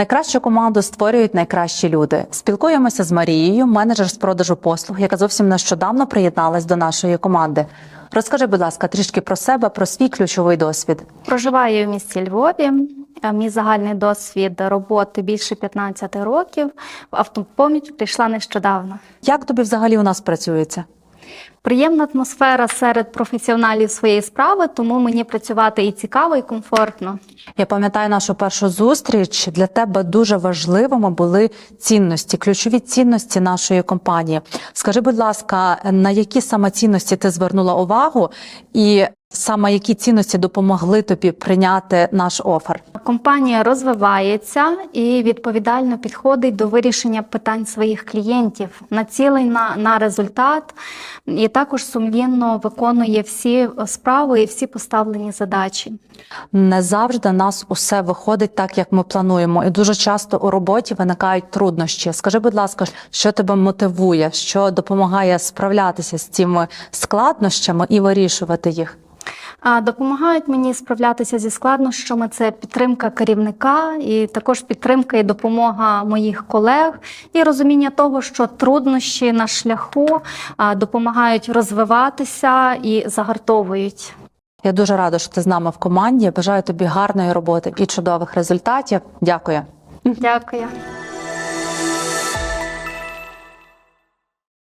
Найкращу команду створюють найкращі люди. Спілкуємося з Марією, менеджер з продажу послуг, яка зовсім нещодавно приєдналась до нашої команди. Розкажи, будь ласка, трішки про себе, про свій ключовий досвід. Проживаю в місті Львові. Е, Мій загальний досвід роботи більше 15 років. В автопоміч прийшла нещодавно. Як тобі взагалі у нас працюється? Приємна атмосфера серед професіоналів своєї справи, тому мені працювати і цікаво, і комфортно. Я пам'ятаю нашу першу зустріч. Для тебе дуже важливими були цінності, ключові цінності нашої компанії. Скажи, будь ласка, на які саме цінності ти звернула увагу, і саме які цінності допомогли тобі прийняти наш офер? Компанія розвивається і відповідально підходить до вирішення питань своїх клієнтів, націлена на результат і також сумлінно виконує всі справи і всі поставлені задачі. Не завжди нас усе виходить так, як ми плануємо, і дуже часто у роботі виникають труднощі. Скажи, будь ласка, що тебе мотивує, що допомагає справлятися з цими складнощами і вирішувати їх? Допомагають мені справлятися зі складнощами. Це підтримка керівника, і також підтримка і допомога моїх колег, і розуміння того, що труднощі на шляху допомагають розвиватися і загартовують. Я дуже рада, що ти з нами в команді. Бажаю тобі гарної роботи і чудових результатів. Дякую. Дякую.